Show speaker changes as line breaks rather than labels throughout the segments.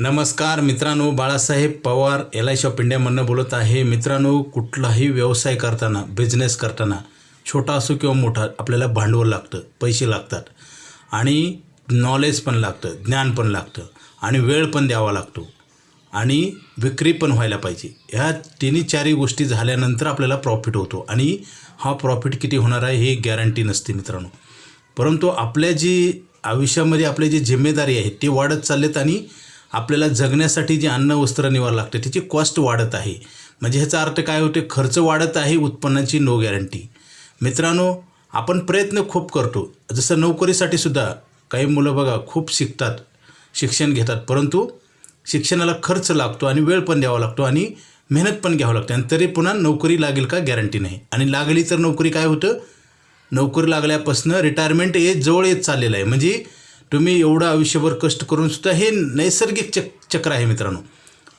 नमस्कार मित्रांनो Balasaheb Pawar L I shop इंडियामधनं बोलत आहे. मित्रांनो कुठलाही व्यवसाय करताना बिझनेस करताना छोटा असो किंवा मोठा आपल्याला भांडवल लागतं पैसे लागतात. आणि नॉलेज पण लागतं ज्ञान पण लागतं आणि वेळ पण द्यावा लागतो. आणि विक्री पण व्हायला पाहिजे. ह्या तिन्ही चारही गोष्टी झाल्यानंतर आपल्याला प्रॉफिट होतो. आणि हा प्रॉफिट किती होणार आहे हे गॅरंटी नसते मित्रांनो. परंतु आपल्या जी आयुष्यामध्ये आपली जी जिम्मेदारी आहे ती वाढत चाललेत आणि आपल्याला जगण्यासाठी जे अन्न वस्त्र निवार लागते त्याची कॉस्ट वाढत आहे. म्हणजे ह्याचा अर्थ काय होते खर्च वाढत आहे उत्पन्नाची नो गॅरंटी मित्रांनो आपण प्रयत्न खूप करतो. जसं नोकरीसाठी सुद्धा काही मुलं बघा खूप शिकतात शिक्षण घेतात. परंतु शिक्षणाला खर्च लागतो आणि वेळ पण द्यावा लागतो आणि मेहनत पण घ्यावं लागते. आणि तरी पुन्हा नोकरी लागेल का गॅरंटी नाही. आणि लागली तर नोकरी काय होतं? नोकरी लागल्यापासून रिटायरमेंट एज जवळ येत चाललेलं आहे. म्हणजे तुम्ही एवढं आयुष्यभर कष्ट करून सुद्धा हे नैसर्गिक चक चक्र आहे मित्रांनो.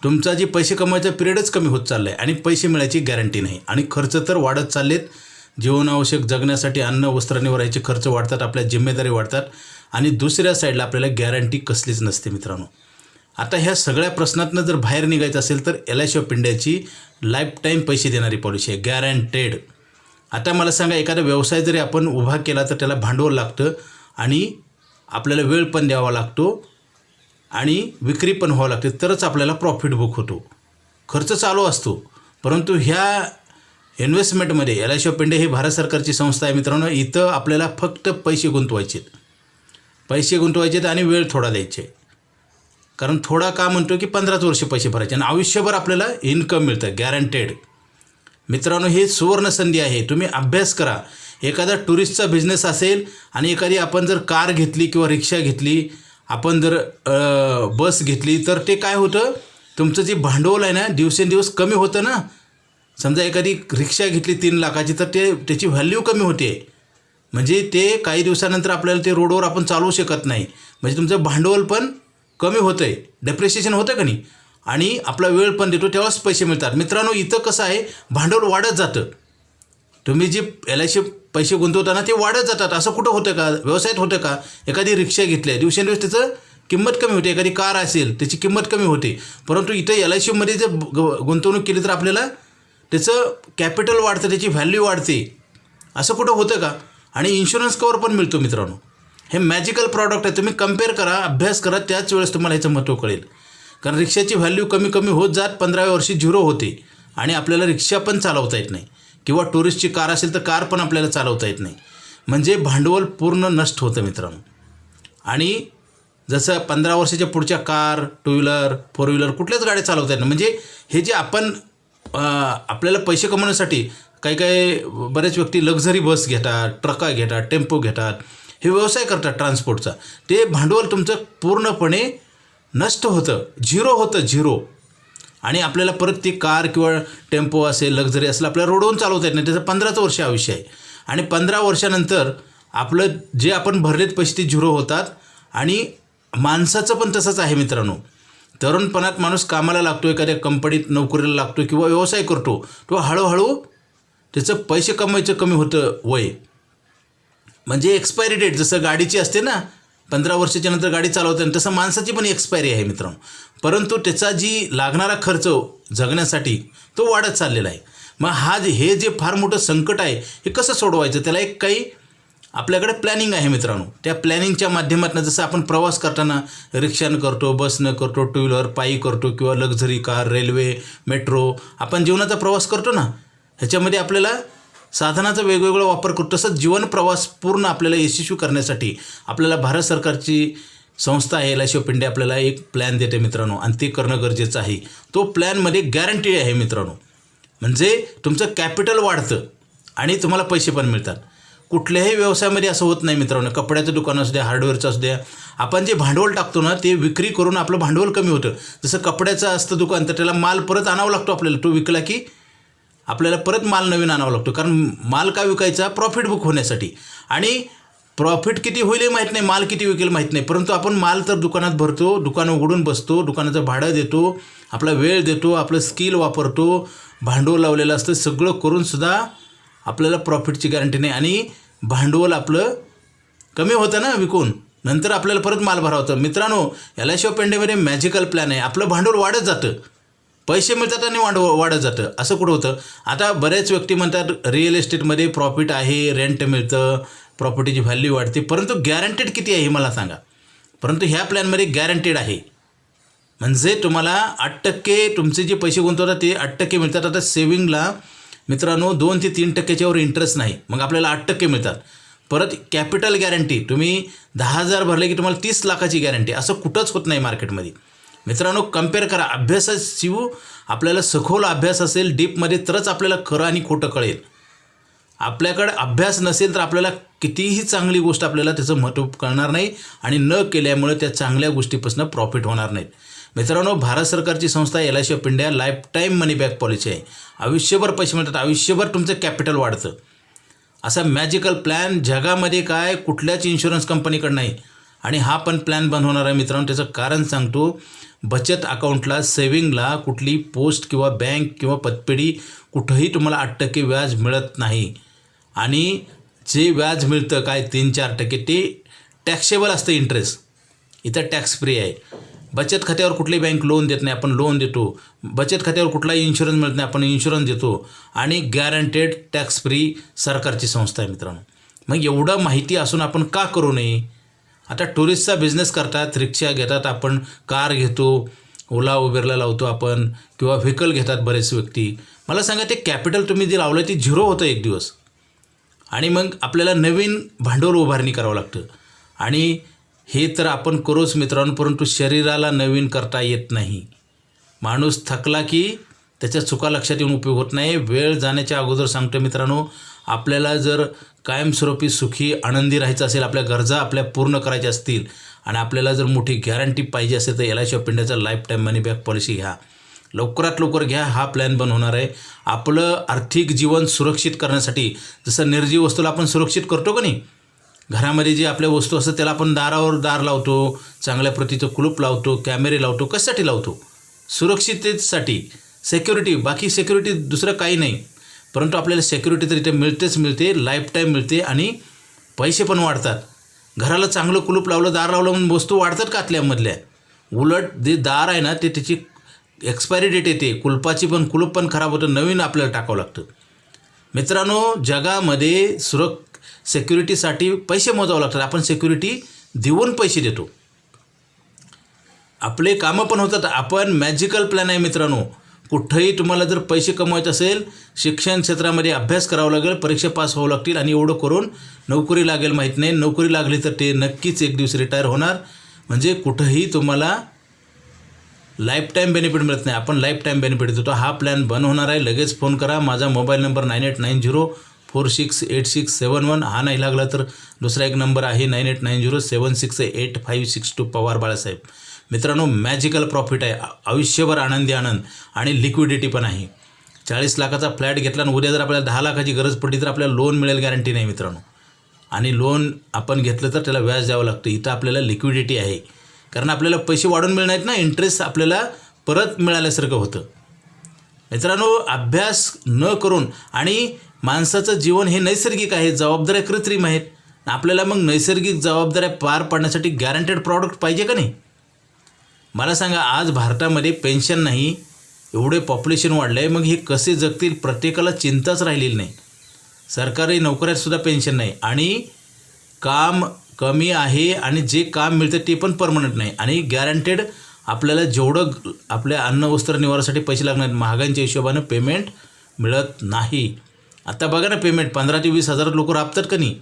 तुमचा जे पैसे कमवायचा पिरियडच कमी होत चालला आहे आणि पैसे मिळायची गॅरंटी नाही. आणि खर्च तर वाढत चाललेत. जीवनावश्यक जगण्यासाठी अन्न वस्त्र निवारायचे खर्च वाढतात आपल्या जिम्मेदारी वाढतात. आणि दुसऱ्या साईडला आपल्याला गॅरंटी कसलीच नसते मित्रांनो. आता ह्या सगळ्या प्रश्नातनं जर बाहेर निघायचं असेल तर एल आय सी ऑफ इंडियाची लाईफ टाईम पैसे देणारी पॉलिसी आहे. गॅरंटेड आता मला सांगा एखादा व्यवसाय जरी आपण उभा केला तर त्याला भांडवल लागतं आणि आपल्याला वेळ पण द्यावा लागतो आणि विक्री पण व्हावं लागते. तरच आपल्याला प्रॉफिट बुक होतो. खर्च चालू असतो. परंतु ह्या इन्व्हेस्टमेंटमध्ये L I C of India ही भारत सरकारची संस्था आहे मित्रांनो इथं आपल्याला फक्त पैसे गुंतवायचे पैसे गुंतवायचे आणि वेळ थोडा द्यायचे. कारण थोडा का म्हणतो की पंधराच वर्ष पैसे भरायचे आणि आयुष्यभर आपल्याला इन्कम मिळतं गॅरंटेड मित्रांनो ही सुवर्ण संधी आहे. तुम्ही अभ्यास करा. एखादा टुरिस्टचा बिझनेस असेल आणि एखादी आपण जर कार घेतली किंवा रिक्षा घेतली आपण जर बस घेतली तर ते काय होतं? तुमचं जे भांडवल आहे ना दिवसेंदिवस कमी होतं ना. समजा एखादी रिक्षा घेतली तीन लाखाची तर ते त्याची व्हॅल्यू कमी होते. म्हणजे ते काही दिवसानंतर आपल्याला ते रोडवर आपण चालवू शकत नाही. म्हणजे तुमचं भांडवल पण कमी होतं आहे डेप्रिसिएशन होतं का नाही? आणि आपला वेळ पण देतो तेव्हाच पैसे मिळतात. मित्रांनो इथं कसं आहे? भांडवल वाढत जातं. तुम्ही जे एल आय सी पैसे गुंतवताना ते वाढत जातात. असं कुठं होतं का? व्यवसायात होतं का? एखादी रिक्षा घेतली आहे. दिवसेंदिवस त्याचं किंमत कमी होते. एखादी कार असेल त्याची किंमत कमी होते. परंतु इथं एल आय सीमध्ये जर ग- गुंतवणूक केली तर आपल्याला त्याचं कॅपिटल वाढतं त्याची व्हॅल्यू वाढते. असं कुठं होतं का? आणि इन्शुरन्स कवर पण मिळतो मित्रांनो. हे मॅजिकल प्रॉडक्ट आहे. तुम्ही कंपेअर करा अभ्यास करा त्याच वेळेस तुम्हाला ह्याचं महत्त्व कळेल. कारण रिक्षाची व्हॅल्यू कमी कमी होत जात पंधराव्या वर्षी झिरो होते. आणि आपल्याला रिक्षा पण चालवता येत नाही. किंवा टुरिस्टची कार असेल तर कार पण आपल्याला चालवता येत नाही. म्हणजे भांडवल पूर्ण नष्ट होतं मित्रांनो. आणि जसं पंधरा वर्षाच्या पुढच्या car two wheeler four wheeler कुठल्याच गाड्या चालवता येत नाही. म्हणजे हे जे आपण आपल्याला पैसे कमवण्यासाठी काही काही बरेच व्यक्ती लक्झरी बस घेतात ट्रका घेतात टेम्पो घेतात. हे व्यवसाय करतात ट्रान्सपोर्टचा ते भांडवल तुमचं पूर्णपणे नष्ट होतं. झिरो होतं झिरो आणि आपल्याला परत ती कार किंवा टेम्पो असेल लक्झरी असेल आपल्याला रोडवरून चालवता येत नाही. त्याचं पंधराचं वर्ष आयुष्य आहे. आणि पंधरा वर्षानंतर आपलं जे आपण भरलेत पैसे ते झिरो होतात. आणि माणसाचं पण तसंच आहे मित्रांनो. तरुणपणात माणूस कामाला लागतो एखाद्या कंपनीत नोकरीला लागतो किंवा व्यवसाय करतो तो हळूहळू त्याचं पैसे कमवायचं कमी होतं वय. म्हणजे एक्सपायरी डेट जसं गाडीची असते ना पंधरा वर्षाच्या नंतर गाडी चालवते तसं माणसाची पण एक्सपायरी आहे मित्रांनो. परंतु त्याचा जी लागणारा खर्च जगण्यासाठी तो वाढत चाललेला आहे. मग हा जे हे जे फार मोठं संकट आहे हे कसं सोडवायचं? त्याला एक काही आपल्याकडे प्लॅनिंग आहे मित्रांनो. त्या प्लॅनिंगच्या माध्यमातून जसं आपण प्रवास करताना रिक्षानं करतो बसनं करतो टू व्हीलर पायी करतो किंवा लक्झरी कार रेल्वे मेट्रो आपण जीवनाचा प्रवास करतो ना ह्याच्यामध्ये आपल्याला साधनाचा वेगवेगळा वापर करतो. तसंच जीवन प्रवास पूर्ण आपल्याला यशस्वी करण्यासाठी आपल्याला भारत सरकारची संस्था आहे L I C of India आपल्याला एक प्लॅन देते मित्रांनो आणि ते करणं गरजेचं आहे. तो प्लॅनमध्ये गॅरंटी आहे मित्रांनो. म्हणजे तुमचं कॅपिटल वाढतं आणि तुम्हाला पैसे पण मिळतात. कुठल्याही व्यवसायामध्ये असं होत नाही मित्रांनो. कपड्याचं दुकान असू द्या हार्डवेअरचं असू द्या. आपण जे भांडवल टाकतो ना ते विक्री करून आपलं भांडवल कमी होतं. जसं कपड्याचं असतं दुकान तर त्याला माल परत आणावा लागतो आपल्याला. तो विकला की आपल्याला परत माल नवीन आणावा लागतो. कारण माल का विकायचा? प्रॉफिट बुक होण्यासाठी. आणि प्रॉफिट किती होईल हे माहीत नाही माल किती विकेल माहीत नाही. परंतु आपण माल तर दुकानात भरतो दुकान उघडून बसतो दुकानाचं भाडं देतो आपला वेळ देतो आपलं स्किल वापरतो भांडवल लावलेलं असतं सगळं करूनसुद्धा आपल्याला प्रॉफिटची गॅरंटी नाही. आणि भांडवल आपलं कमी होतं ना विकून. नंतर आपल्याला परत माल भरावतं मित्रांनो एल आय पेंडेमध्ये मॅजिकल प्लॅन आहे. आपलं भांडवल वाढत जातं. पैसे मिळतात आणि वाढ वाढत जातं. असं कुठं होतं? आता बऱ्याच व्यक्ती म्हणतात रिअल इस्टेटमध्ये प्रॉफिट आहे रेंट मिळतं प्रॉपर्टीची व्हॅल्यू वाढते. परंतु गॅरंटेड किती आहे हे मला सांगा. परंतु ह्या प्लॅनमध्ये गॅरंटेड आहे. म्हणजे तुम्हाला आठ टक्के तुमचे जे पैसे गुंतवतात ते आठ टक्के मिळतात. आता सेविंगला मित्रांनो दोन ते तीन टक्क्याच्यावर इंटरेस्ट नाही. मग आपल्याला आठ टक्के मिळतात. परत कॅपिटल गॅरंटी तुम्ही दहा हजार भरले की तुम्हाला तीस लाखाची गॅरंटी असं कुठंच होत नाही मार्केटमध्ये मित्रांनो कंपेअर करा. अभ्यासाशिव आपल्याला सखोल अभ्यास असेल डीपमध्ये तरच आपल्याला खरं आणि खोटं कळेल. आपल्याकडं अभ्यास नसेल तर आपल्याला कितीही चांगली गोष्ट आपल्याला त्याचं महत्त्व कळणार नाही आणि न केल्यामुळे त्या चांगल्या गोष्टीपासून प्रॉफिट होणार नाहीत. मित्रांनो भारत सरकारची संस्था L I C of India life time money back policy आहे. आयुष्यभर पैसे मिळतात. आयुष्यभर तुमचं कॅपिटल वाढतं. असा मॅजिकल प्लॅन जगामध्ये काय कुठल्याच इन्शुरन्स कंपनीकडं नाही. आणि हा पण प्लॅन बंद होणार आहे मित्रांनो. त्याचं कारण सांगतो बचत अकाउंटला सेविंगला कुठली पोस्ट किंवा बँक किंवा पतपेढी कुठंही तुम्हाला आठ टक्के व्याज मिळत नाही. आणि जे व्याज मिळतं काय तीन चार टक्के ते टॅक्सेबल असतं इंटरेस्ट इथं टॅक्स फ्री आहे. बचत खात्यावर कुठली बँक लोन देत नाही आपण लोन देतो. बचत खात्यावर कुठलाही इन्शुरन्स मिळत नाही आपण इन्शुरन्स देतो. आणि गॅरंटेड टॅक्स फ्री सरकारची संस्था आहे मित्रांनो. मग एवढं माहिती असून आपण का करू नये? आता टुरिस्टचा बिझनेस करतात रिक्षा घेतात आपण कार घेतो ओला उबेरला लावतो आपण किंवा व्हेकल घेतात बरेच व्यक्ती. मला सांगा ते कॅपिटल तुम्ही जे लावलं ते झिरो होतं एक दिवस. आणि मग आपल्याला नवीन भांडवल उभारणी करावं लागतं. आणि हे तर आपण करूच मित्रांनो परंतु शरीराला नवीन करता येत नाही. माणूस थकला की त्याच्या चुका लक्षात येऊन उपयोग होत नाही. वेळ जाण्याच्या अगोदर सांगतो मित्रांनो आपल्याला जर कायमस्वरूपी सुखी आनंदी राहायचं असेल आपल्या गरजा आपल्या पूर्ण करायच्या असतील आणि आपल्याला जर मोठी गॅरंटी पाहिजे असेल तर एल आय सी ऑफ इंडियाचा life time money back policy घ्या. लवकरात लवकर घ्या हा प्लॅन पण होणार आहे. आपलं आर्थिक जीवन सुरक्षित करण्यासाठी जसं निर्जीव वस्तूला आपण सुरक्षित करतो का नाही? घरामध्ये जे आपल्या वस्तू असतात त्याला आपण दारावर दार लावतो चांगल्या प्रतीचं कुलूप लावतो कॅमेरे लावतो कशासाठी लावतो? सुरक्षिततेसाठी. सेक्युरिटी बाकी सेक्युरिटी दुसरं काही नाही. परंतु आपल्याला सेक्युरिटी तर इथे मिळतेच मिळते लाईफ टाईम मिळते आणि पैसे पण वाढतात. घराला चांगलं कुलूप लावलं दार लावलं म्हणून वस्तू वाढतात का आतल्यामधल्या उलट जे दार आहे ना ते त्याची एक्सपायरी डेट येते. कुलपाची पण कुलूप पण खराब होतं नवीन आपल्याला टाकावं लागतं. मित्रांनो जगामध्ये सुरक सेक्युरिटीसाठी पैसे मोजावं लागतात. आपण सेक्युरिटी देऊन पैसे देतो. आपले कामं पण होतात. आपण मॅजिकल प्लॅन आहे मित्रांनो. कुठंही तुम्हाला जर पैसे कमवायचे असेल शिक्षण क्षेत्रामध्ये अभ्यास करावा लागेल परीक्षा पास व्हावं लागतील आणि एवढं करून नोकरी लागेल माहीत नाही. नोकरी लागली तर ते नक्कीच एक दिवस रिटायर होणार. म्हणजे कुठंही तुम्हाला लाईफ टाईम बेनिफिट मिळत नाही. आपण लाईफ टाईम बेनिफिट देतो. हा प्लॅन बंद होणार आहे. लगेच फोन करा. माझा mobile number nine eight nine zero four six eight six seven one हा नाही लागला तर दुसरा एक नंबर आहे nine eight nine zero seven six eight five six two Pawar Balasaheb. मित्रांनो मॅजिकल प्रॉफिट आहे. आयुष्यभर आनंदी आनंद आणि लिक्विडिटी पण आहे. चाळीस लाखाचा फ्लॅट घेतला आणि उद्या जर आपल्याला दहा लाखाची गरज पडली तर आपल्याला लोन मिळेल गॅरंटी नाही मित्रांनो. आणि लोन आपण घेतलं तर त्याला व्याज द्यावं लागतं. इथं आपल्याला लिक्विडिटी आहे. कारण आपल्याला पैसे वाढून मिळणार आहेत ना इंटरेस्ट आपल्याला परत मिळाल्यासारखं होतं. मित्रांनो अभ्यास न करून आणि माणसाचं जीवन हे नैसर्गिक आहे जबाबदाऱ्या कृत्रिम आहेत. आपल्याला मग नैसर्गिक जबाबदाऱ्या पार पाडण्यासाठी गॅरंटेड प्रॉडक्ट पाहिजे का नाही? मला सांगा आज भारतामध्ये पेन्शन नाही एवढे पॉप्युलेशन वाढलं आहे मग हे कसे जगतील? प्रत्येकाला चिंताच राहिलेली नाही. सरकारी नोकऱ्यातसुद्धा पेन्शन नाही. आणि काम कमी आहे आणि जे काम मिळतं ते पण परमनंट नाही. आणि गॅरंटेड आपल्याला जेवढं आपल्या अन्न वस्त्र निवारासाठी पैसे लागणार महागाईच्या हिशोबानं पेमेंट मिळत नाही. आता बघा ना पेमेंट पंधरा ते वीस हजार लोक राबतात का नाही?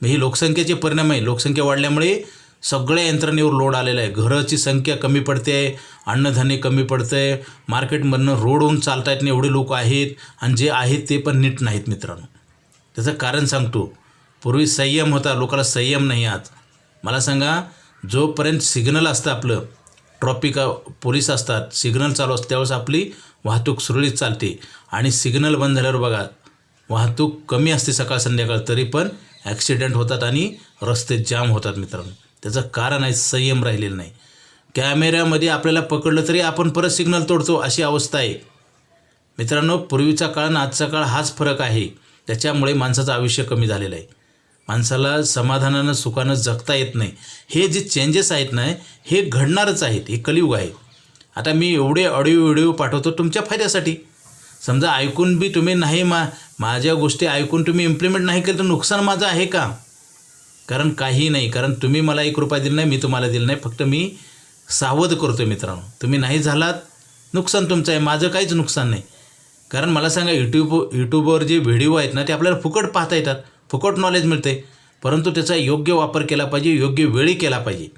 मग ही लोकसंख्येचे परिणाम आहे. लोकसंख्या वाढल्यामुळे सगळ्या यंत्रणेवर लोड आलेला आहे. घराची संख्या कमी पडते आहे अन्नधान्य कमी पडतं आहे मार्केटमधनं रोडहून चालता येत नाही एवढे लोक आहेत आणि जे आहेत ते पण नीट नाहीत मित्रांनो. त्याचं कारण सांगतो पूर्वी संयम होता लोकाला संयम नाही आज मला सांगा जोपर्यंत सिग्नल असतं आपलं ट्रॉफिक पोलीस असतात सिग्नल चालू असतं त्यावेळेस आपली वाहतूक सुरळीत चालते. आणि सिग्नल बंद झाल्यावर बघा वाहतूक कमी असते सकाळ संध्याकाळ तरी पण ॲक्सिडेंट होतात आणि रस्ते जाम होतात मित्रांनो. त्याचं कारण आहे संयम राहिलेलं नाही. कॅमेऱ्यामध्ये आपल्याला पकडलं तरी आपण परत सिग्नल तोडतो अशी अवस्था आहे. मित्रांनो पूर्वीचा काळ आणि आजचा काळ हाच फरक आहे. त्याच्यामुळे माणसाचं आयुष्य कमी झालेलं आहे. माणसाला समाधानानं सुखानं जगता येत नाही. हे जे चेंजेस आहेत ना हे घडणारच आहेत हे कलियुग आहे आता मी एवढे ऑडिओ व्हिडिओ पाठवतो तुमच्या फायद्यासाठी. समजा ऐकून बी तुम्ही नाही मा माझ्या गोष्टी ऐकून तुम्ही इम्प्लिमेंट नाही केलं तर नुकसान माझं आहे का? कारण काही नाही कारण तुम्ही मला एक रुपया दिला नाही मी तुम्हाला दिला नाही. फक्त मी सावध करतो मित्रांनो. तुम्ही नाही झालात नुकसान तुमचं आहे. माझं काहीच नुकसान नाही. कारण मला सांगा यूट्यूब यूट्यूबवर जे व्हिडिओ आहेत ना ते आपल्याला फुकट पाहता येतात. फुकट नॉलेज मिळते. परंतु त्याचा योग्य वापर केला पाहिजे योग्य वेळी केला पाहिजे.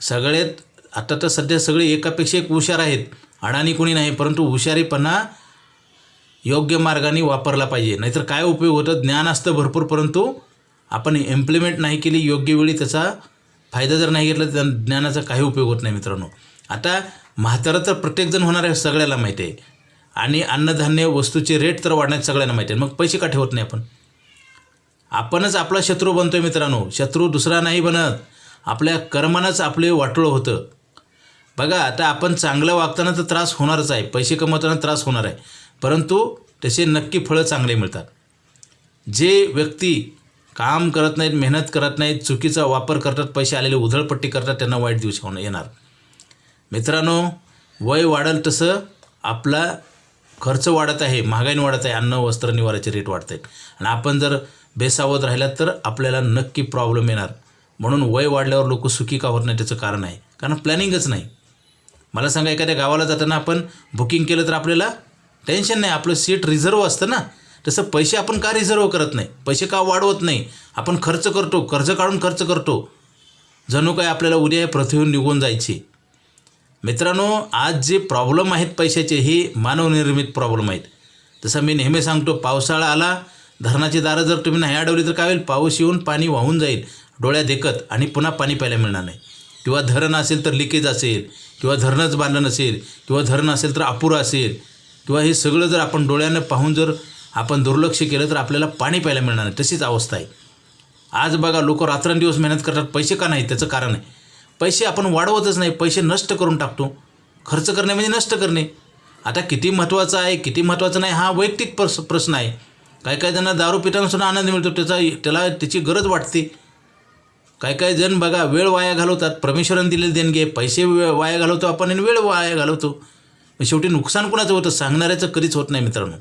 सगळ्यात आता तर सध्या सगळे एकापेक्षा एक हुशार आहेत. अडाणी कोणी नाही परंतु हुशारीपणा योग्य मार्गाने वापरला पाहिजे. नाहीतर काय उपयोग होतं? ज्ञान असतं भरपूर परंतु आपण इम्प्लिमेंट नाही केली योग्य वेळी त्याचा फायदा जर नाही घेतला तर ज्ञानाचा काही उपयोग होत नाही मित्रांनो. आता म्हातारं तर प्रत्येकजण होणार आहे सगळ्याला माहिती आहे. आणि अन्नधान्य वस्तूचे रेट तर वाढण्यात सगळ्यांना माहिती आहे. मग पैसे का ठेवत नाही आपण? आपणच आपला शत्रू बनतोय मित्रांनो. शत्रू दुसरा नाही बनत. आपल्या कर्मानंच आपले वाटोळं होतं. बघा आता आपण चांगलं वागताना तर त्रास होणारच आहे. पैसे कमवताना त्रास होणार आहे. परंतु तसे नक्की फळं चांगले मिळतात. जे व्यक्ती काम करत नाहीत मेहनत करत नाहीत चुकीचा वापर करतात पैसे आलेले उधळपट्टी करतात त्यांना वाईट दिवस होणं येणार. मित्रांनो वय वाढल तसं आपला खर्च वाढत आहे महागाईने वाढत आहे अन्न वस्त्र निवाराचे रेट वाढत आहेत. आणि आपण जर बेसावध राहिलात तर आपल्याला नक्की प्रॉब्लेम येणार. म्हणून वय वाढल्यावर लोक सुखी का होत नाही त्याचं कारण आहे. कारण प्लॅनिंगच नाही. मला सांगा एखाद्या गावाला जाताना आपण बुकिंग केलं तर आपल्याला टेन्शन नाही. आपलं सीट रिझर्व असतं ना. तसं पैसे आपण का रिझर्व करत नाही? पैसे का वाढवत नाही? आपण खर्च करतो. कर्ज काढून खर्च करतो. जणू काय आपल्याला उद्या या पृथ्वीहून निघून जायची. मित्रांनो आज जे प्रॉब्लेम आहेत पैशाचे हे मानवनिर्मित प्रॉब्लेम आहेत. जसं मी नेहमी सांगतो पावसाळा आला धरणाची दारं जर तुम्ही नाही अडवली तर काय होईल? पाऊस येऊन पाणी वाहून जाईल. डोळ्या देखत आणि पुन्हा पाणी प्यायला मिळणार नाही. किंवा धरण असेल तर लिकेज असेल किंवा धरणच बांधलं नसेल किंवा धरण असेल तर अपुरं असेल किंवा हे सगळं जर आपण डोळ्यानं पाहून जर आपण दुर्लक्ष केलं तर आपल्याला पाणी प्यायला मिळणार नाही. तशीच अवस्था आहे. आज बघा लोक रात्रंदिवस मेहनत करतात. पैसे का नाही त्याचं कारण आहे. पैसे आपण वाढवतच नाही. पैसे नष्ट करून टाकतो. खर्च करणे म्हणजे नष्ट करणे. आता किती महत्त्वाचं आहे किती महत्त्वाचं नाही हा वैयक्तिक प्रस प्रश्न आहे. काही काही जणांना दारू पिताना सुद्धा आनंद मिळतो. त्याचा त्याला त्याची गरज वाटते. काही काही जण बघा वेळ वाया घालवतात. परमेश्वरानं दिलेली देणगी पैसे वाया घालवतो आपण आणि वेळ वाया घालवतो. शेवटी नुकसान कुणाचं होतं? सांगणाऱ्याचं कधीच होत नाही मित्रांनो.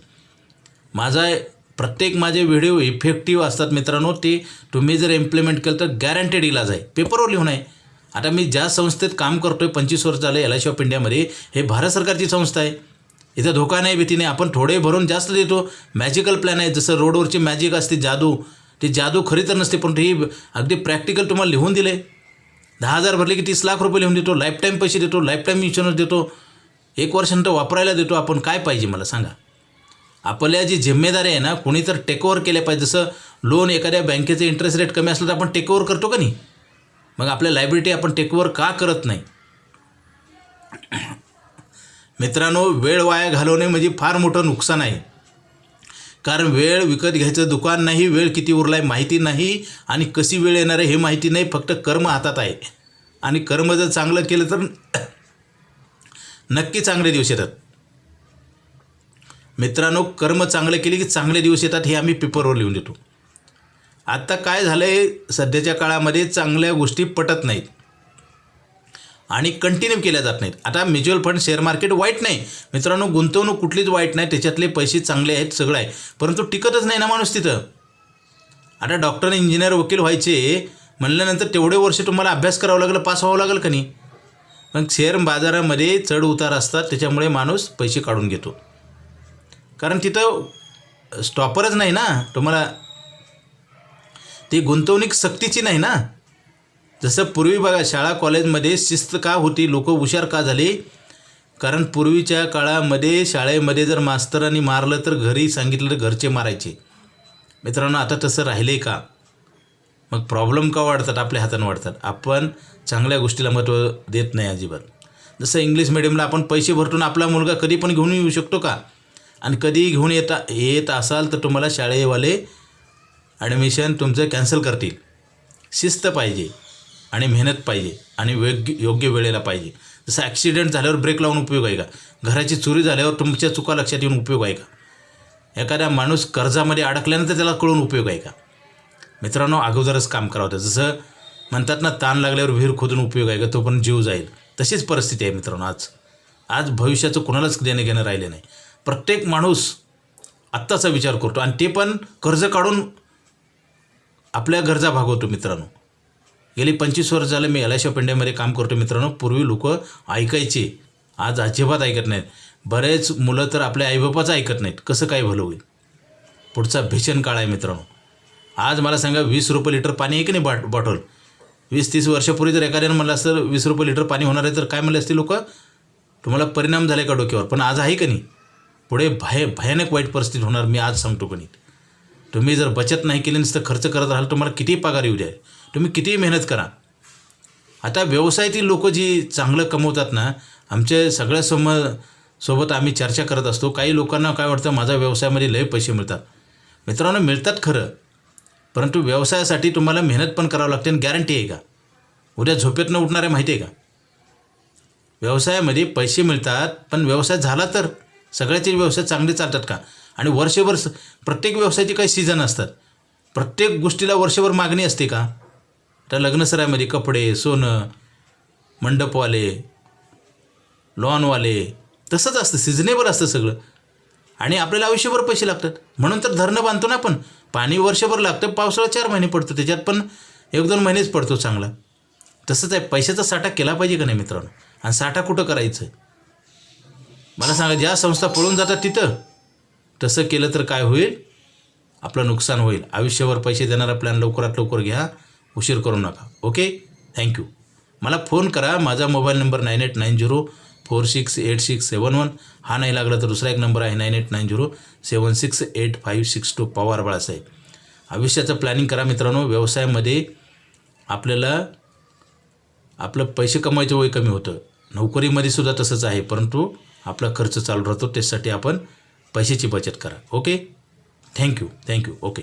माझा प्रत्येक माझे व्हिडिओ इफेक्टिव्ह असतात मित्रांनो. ते तुम्ही जर इम्प्लिमेंट केलं तर गॅरंटेड इलाज आहे. पेपरवर लिहून आहे. आता मी ज्या संस्थेत काम करतो आहे पंचवीस वर्ष झालं एल आय सी ऑफ इंडियामध्ये हे भारत सरकारची संस्था आहे. इथं धोका नाही भीती नाही आपण थोडे भरून जास्त देतो. मॅजिकल प्लॅन आहे. जसं रोडवरची मॅजिक असते जादू. ती जादू खरी तर नसते पण ही अगदी प्रॅक्टिकल तुम्हाला लिहून दिले दहा हजार भरले की तीस लाख रुपये लिहून देतो. लाईफटाईम पैसे देतो. लाईफटाईम इन्शुरन्स देतो. एक वर्षानंतर वापरायला देतो. आपण काय पाहिजे मला सांगा? आपल्या जी जिम्मेदारी आहे ना कोणी तर टेकओव्हर केले पाहिजे. जसं लोन एखाद्या बँकेचे इंटरेस्ट रेट कमी असलं तर आपण टेकओव्हर करतो का नाही? मग आपल्या लायब्रिटी आपण टेकओव्हर का करत नाही? मित्रांनो वेळ वाया घालवणे म्हणजे फार मोठं नुकसान आहे. कारण वेळ विकत घ्यायचं दुकान नाही वेळ किती उरला आहे माहिती नाही आणि कशी वेळ येणार आहे हे माहिती नाही फक्त कर्म हातात आहे. आणि कर्म जर चांगलं केलं तर नक्की चांगले दिवस येतात. मित्रांनो कर्म चांगले केले की चांगले दिवस येतात हे आम्ही पेपरवर लिहून देतो. आत्ता काय झालं आहे सध्याच्या काळामध्ये चांगल्या गोष्टी पटत नाहीत. आणि कंटिन्यू केल्या जात नाहीत. आता म्युच्युअल फंड शेअर मार्केट वाईट नाही. मित्रांनो गुंतवणूक कुठलीच वाईट नाही. त्याच्यातले पैसे चांगले आहेत सगळं आहे. परंतु टिकतच नाही ना माणूस तिथं. आता डॉक्टर इंजिनियर वकील व्हायचे म्हणल्यानंतर तेवढे वर्ष तुम्हाला अभ्यास करावा लागलं पास व्हावं लागेल का नाही? मग शेअर बाजारामध्ये चढ उतार असतात त्याच्यामुळे माणूस पैसे काढून घेतो. कारण तिथं स्टॉपरच नाही ना तुम्हाला. ती गुंतवणूक सक्तीची नाही ना? जसं पूर्वी बघा शाळा कॉलेजमध्ये शिस्त का होती? लोक हुशार का झाले? कारण पूर्वीच्या काळामध्ये शाळेमध्ये जर मास्तरांनी मारलं तर घरी सांगितलं तर घरचे मारायचे. मित्रांनो आता तसं राहिले का? मग प्रॉब्लेम का वाढतात? आपल्या हातानं वाढतात. आपण चांगल्या गोष्टीला महत्त्व देत नाही अजिबात. जसं इंग्लिश मिडियमला आपण पैसे भरतून आपला मुलगा कधी पण घेऊन येऊ शकतो का? आणि कधी घेऊन येता येत असाल तर तुम्हाला शाळेवाले ॲडमिशन तुमचं कॅन्सल करतील. शिस्त पाहिजे. आणि मेहनत पाहिजे आणि योग्य योग्य वेळेला पाहिजे. जसं ॲक्सिडेंट झाल्यावर ब्रेक लावून उपयोग आहे का? घराची चोरी झाल्यावर तुमच्या चुका लक्षात येऊन उपयोग आहे का? एखादा माणूस कर्जामध्ये अडकल्यानंतर त्याला कळून उपयोग आहे का? मित्रांनो अगोदरच काम करावं होतं. जसं म्हणतात ना ताण लागल्यावर विहीर खोदून उपयोग आहे का? तो पण जीव जाईल. तशीच परिस्थिती आहे मित्रांनो आज. आज भविष्याचं कोणालाच देणं घेणं राहिलं नाही. प्रत्येक माणूस आत्ताचा विचार करतो आणि ते पण कर्ज काढून आपल्या गरजा भागवतो मित्रांनो. गेली पंचवीस वर्ष झालं मी एल आय इंडियामध्ये काम करतो मित्रांनो. पूर्वी लोक ऐकायचे. आज अजिबात ऐकत नाहीत. बरेच मुलं तर आपल्या आईबापाचं ऐकत नाहीत. कसं काय भलं होईल? पुढचा भीषण काळ आहे मित्रांनो. आज मला सांगा वीस रुपये लिटर पाणी आहे की नाही बाट बॉटल? वीस तीस वर्षापूर्वी जर एखाद्यानं म्हणलं असतं वीस रुपये लिटर पाणी होणार आहे तर काय म्हणले असते लोक? तुम्हाला परिणाम झाले का डोक्यावर? पण आज आहे का नाही? पुढे भय भयानक वाईट परिस्थिती होणार मी आज सांगतो का नाही. तुम्ही जर बचत नाही केली नसतं खर्च करत राहाल तुम्हाला कितीही पगार येऊ द्या तुम्ही कितीही मेहनत करा. आता व्यवसायातील लोक जी चांगलं कमवतात ना आमच्या सगळ्या सम सोबत आम्ही चर्चा करत असतो. काही लोकांना काय वाटतं माझा व्यवसायामध्ये लय पैसे मिळतात. मित्रांनो मिळतात खरं. परंतु व्यवसायासाठी तुम्हाला मेहनत पण करावं लागते आणि गॅरंटी आहे का? उद्या झोपेतनं उठणार आहे माहिती आहे का? व्यवसायामध्ये पैसे मिळतात पण व्यवसाय झाला तर सगळ्याचे व्यवसाय चांगले चालतात का? आणि वर्षभर स- प्रत्येक व्यवसायाचे काही सीझन असतात. प्रत्येक गोष्टीला वर्षभर मागणी असते का? त्या लग्नसरायमध्ये कपडे सोनं मंडपवाले लॉनवाले तसंच असतं सिजनेबल असतं सगळं. आणि आपल्याला आयुष्यभर पैसे लागतात. म्हणून तर धरणं बांधतो ना आपण. पाणी वर्षभर लागतं पावसाळा चार महिने पडतो त्याच्यात पण एक दोन महिनेच पडतो चांगला. तसंच आहे पैशाचा साठा केला पाहिजे का नाही मित्रांनो? आणि साठा कुठं करायचं? मला सांगा ज्या संस्था पळून जातात तिथं तसं केलं तर काय होईल? आपलं नुकसान होईल. आयुष्यभर पैसे देणार प्लॅन लवकरात लवकर घ्या. उशीर करू नका. ओके थँक्यू मला फोन करा. माझा mobile number nine eight nine zero four six eight six seven one हा नाही लागला तर दुसरा एक नंबर आहे nine eight nine zero seven six eight five six two Pawar Balasaheb. आयुष्याचं प्लॅनिंग करा मित्रांनो. व्यवसायामध्ये आपल्याला आपलं पैसे कमवायचं वय कमी होतं. नोकरीमध्ये सुद्धा तसंच आहे परंतु आपला खर्च चालू राहतो. त्यासाठी आपण पैशाची बचत करा. Okay thank you thank you okay